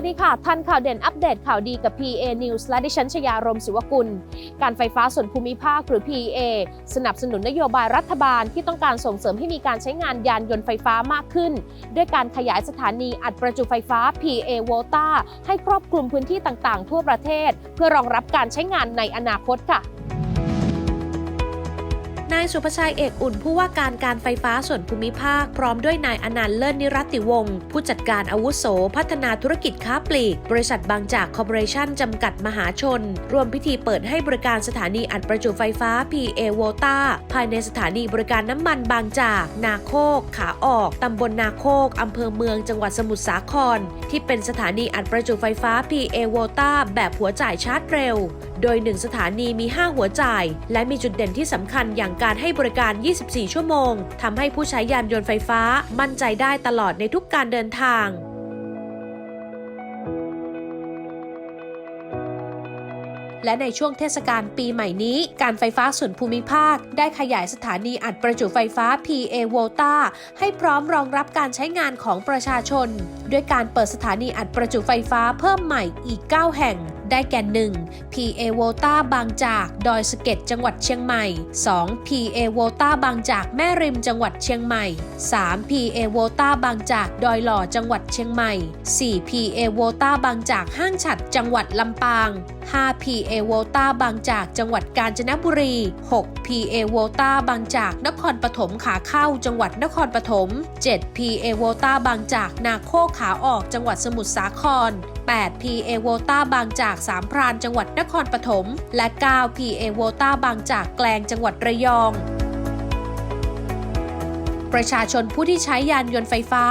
วัสดีค่ะ ทันข่าวเด่นอัปเดตข่าวดีกับ PA News และดิฉันชยารมศิวกุล การไฟฟ้าส่วนภูมิภาคหรือ PA สนับสนุนนโยบายรัฐบาลที่ต้องการส่งเสริมให้มีการใช้งานยานยนต์ไฟฟ้ามากขึ้น ด้วยการขยายสถานีอัดประจุไฟฟ้า PA Volta ให้ครอบคลุมพื้นที่ต่างๆ ทั่วประเทศ เพื่อรองรับการใช้งานในอนาคตค่ะ นายสุภชัยเอกอุ่นผู้ว่าการการไฟฟ้าส่วนภูมิภาค พร้อมด้วยนายอนันต์เลิศนิรัติวงศ์ผู้จัดการอาวุโส พัฒนาธุรกิจค้าปลีก บริษัทบางจากคอร์ปอเรชั่นจำกัดมหาชน รวมพิธีเปิดให้บริการสถานีอัดประจุไฟฟ้า PA v o l t a ภายในสถานีบริการน้ำมันบางจาก นาโคก ขาออกตำบลนาโคกอำเภอเมืองจังหวัดสมุทรสาคร ที่เป็นสถานีอัดประจุไฟฟ้า PA v o l t a แบบหัวจ่ายชาร์จเร็ว โดย 1 สถานีมี 5 หัวจ่าย และมีจุดเด่นที่สำคัญอย่างการให้บริการ 24 ชั่วโมงทำให้ผู้ใช้ยานยนต์ไฟฟ้ามั่นใจได้ตลอดในทุกการเดินทางและในช่วงเทศกาลปีใหม่นี้ การไฟฟ้าส่วนภูมิภาค ได้ขยายสถานีอัดประจุไฟฟ้า PA Volta ให้พร้อมรองรับการใช้งานของประชาชน ด้วยการเปิดสถานีอัดประจุไฟฟ้าเพิ่มใหม่อีก 9 แห่ง ได้แก่ 1. PA Volta บางจาก ดอยสะเก็ดจังหวัดเชียงใหม่ 2. PA Volta บางจาก แม่ริมจังหวัดเชียงใหม่ 3. PA Volta บางจาก ดอยหล่อจังหวัดเชียงใหม่ 4. PA Volta บางจาก ห้างฉัดจังหวัดลำปาง 5. PA Volta บางจาก จังหวัดกาญจนบุรี 6. PA Volta บางจาก นครปฐมขาเข้า จังหวัดนครปฐม 7. PA Volta บางจาก นาโคขาออก จังหวัดสมุทรสาคร 8. PA Volta บางจากสามพรานจังหวัดนครปฐม และ 9. PA Volta บางจากแกลงจังหวัดระยอง ประชาชนผู้ที่ใช้ยานยนต์ไฟฟ้า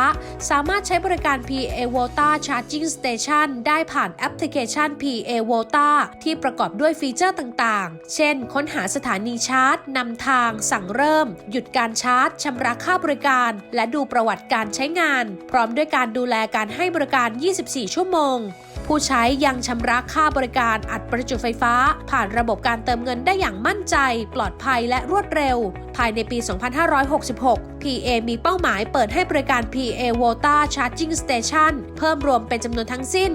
สามารถใช้บริการ PA Volta Charging Station ได้ผ่านแอปพลิเคชัน PA Volta ที่ประกอบด้วยฟีเจอร์ต่างๆ เช่น ค้นหาสถานีชาร์จนำทาง สั่งเริ่ม หยุดการชาร์จชำระค่าบริการ และดูประวัติการใช้งาน พร้อมด้วยการดูแลการให้บริการ 24 ชั่วโมงผู้ใช้ยังชำระค่าบริการอัดประจุไฟฟ้า ผ่านระบบการเติมเงินได้อย่างมั่นใจ ปลอดภัยและรวดเร็ว ภายในปี 2566 PA มีเป้าหมายเปิดให้บริการ PA Volta Charging Station เพิ่มรวมเป็นจำนวนทั้งสิ้น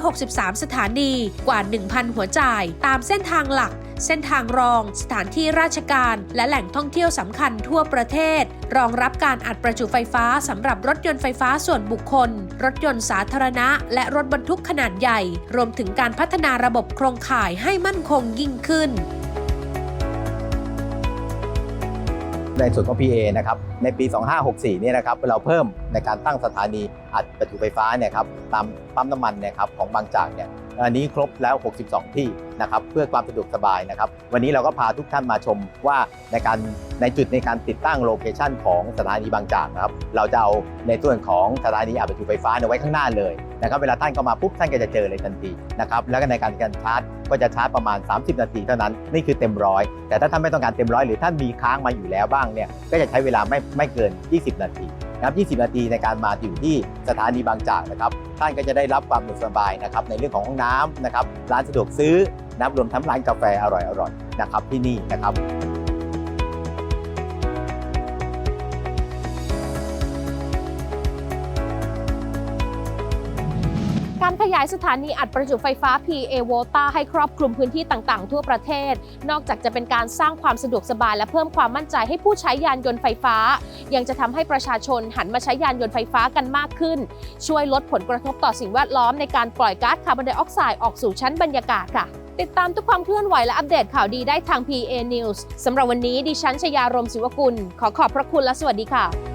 263 สถานีกว่า 1,000 หัวจ่าย ตามเส้นทางหลัก เส้นทางรอง สถานที่ราชการ และแหล่งท่องเที่ยวสำคัญทั่วประเทศ รองรับการอัดประจุไฟฟ้าสำหรับรถยนต์ไฟฟ้าส่วนบุคคล รถยนต์สาธารณะ และรถบรรทุกขนาดใหญ่ รวมถึงการพัฒนาระบบโครงข่ายให้มั่นคงยิ่งขึ้น ในส่วนของ PA นะครับในปี 2564เนี่ยนะครับเราเพิ่ม ในการตั้งสถานีอัดประจุไฟฟ้าเนี่ยครับตามปั๊มน้ำมันเนี่ยครับของบางจากเนี่ยอันนี้ครบแล้ว 62 ที่นะครับเพื่อความสะดวกสบายนะครับ วันนี้เราก็พาทุกท่านมาชมว่าในการในจุดในการติดตั้งโลเคชันของสถานีบางจากนะครับ เราจะเอาในส่วนของสถานีอัดประจุไฟฟ้าเนี่ยไว้ข้างหน้าเลยนะครับ เวลาท่านเข้ามาปุ๊บท่านก็จะเจอเลยทันทีนะครับ แล้วก็ในการการชาร์จก็จะชาร์จประมาณ 30 นาทีเท่านั้น นี่คือเต็มร้อย แต่ถ้าท่านไม่ต้องการเต็มร้อยหรือท่านมีค้างมาอยู่แล้วบ้างเนี่ย ก็จะใช้เวลาไม่ไม่เกิน 20 นาที นะครับ 20 นาทีในการมาอยู่ที่สถานีบางจากนะครับ ท่านก็จะได้รับความสะดวกสบายนะครับในเรื่องของห้องน้ำนะครับ ร้านสะดวกซื้อน้ำรวมทั้งร้านกาแฟอร่อยๆนะครับที่นี่นะครับ การขยายสถานีอัดประจุไฟฟ้า PA Volta ให้ครอบคลุมพื้นที่ต่างๆ ทั่วประเทศ นอกจากจะเป็นการสร้างความสะดวกสบายและเพิ่มความมั่นใจให้ผู้ใช้ยานยนต์ไฟฟ้า ยังจะทำให้ประชาชนหันมาใช้ยานยนต์ไฟฟ้ากันมากขึ้น ช่วยลดผลกระทบต่อสิ่งแวดล้อมในการปล่อยก๊าซคาร์บอนไดออกไซด์ออกสู่ชั้นบรรยากาศค่ะติดตามทุกความเคลื่อนไหวและอัปเดตข่าวดีได้ทาง PA News สำหรับวันนี้ดิฉันชยารมศิวกุล ขอขอบพระคุณและสวัสดีค่ะ